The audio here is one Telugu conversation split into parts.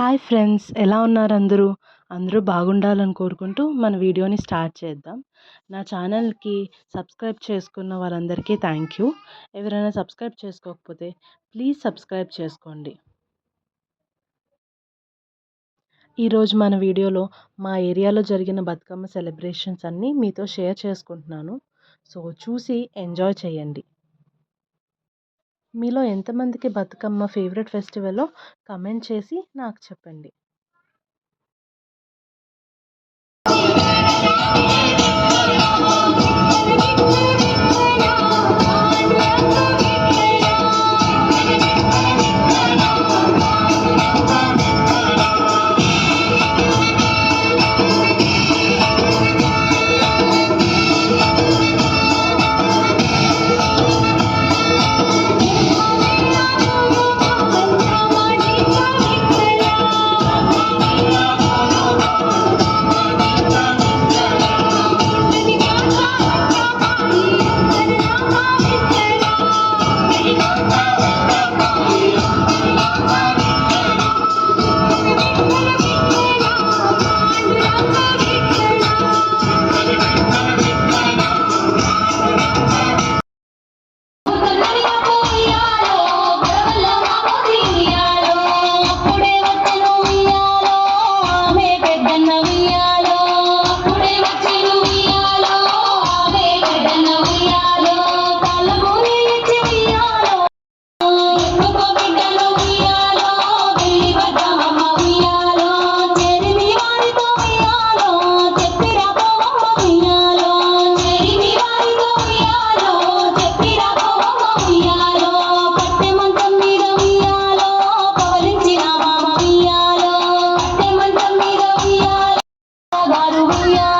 హాయ్ ఫ్రెండ్స్ ఎలా ఉన్నారు అందరూ? అందరూ బాగుండాలని కోరుకుంటూ మన వీడియోని స్టార్ట్ చేద్దాం. నా ఛానల్కి సబ్స్క్రైబ్ చేసుకున్న వారందరికీ థ్యాంక్ యూ. ఎవరైనా సబ్స్క్రైబ్ చేసుకోకపోతే ప్లీజ్ సబ్స్క్రైబ్ చేసుకోండి. ఈరోజు మన వీడియోలో మా ఏరియాలో జరిగిన బతుకమ్మ సెలబ్రేషన్స్ అన్నీ మీతో షేర్ చేసుకుంటున్నాను. సో చూసి ఎంజాయ్ చేయండి. మీలో ఎంతమందికి బతుకమ్మ ఫేవరెట్ ఫెస్టివలో కమెంట్ చేసి నాకు చెప్పండి. 哎呀。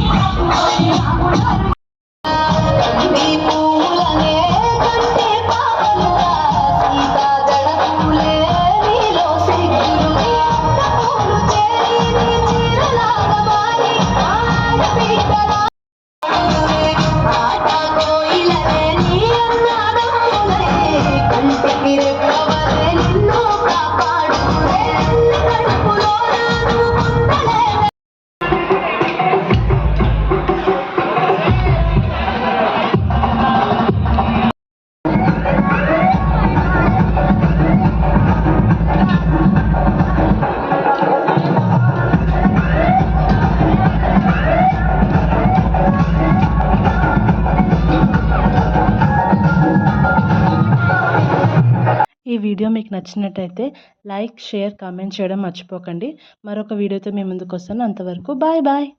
వీడియో మీకు నచ్చినట్టయితే లైక్ షేర్ కామెంట్ చేయడం మర్చిపోకండి. మరొక వీడియోతో మీ ముందుకు వస్తాను. అంతవరకు బాయ్ బాయ్.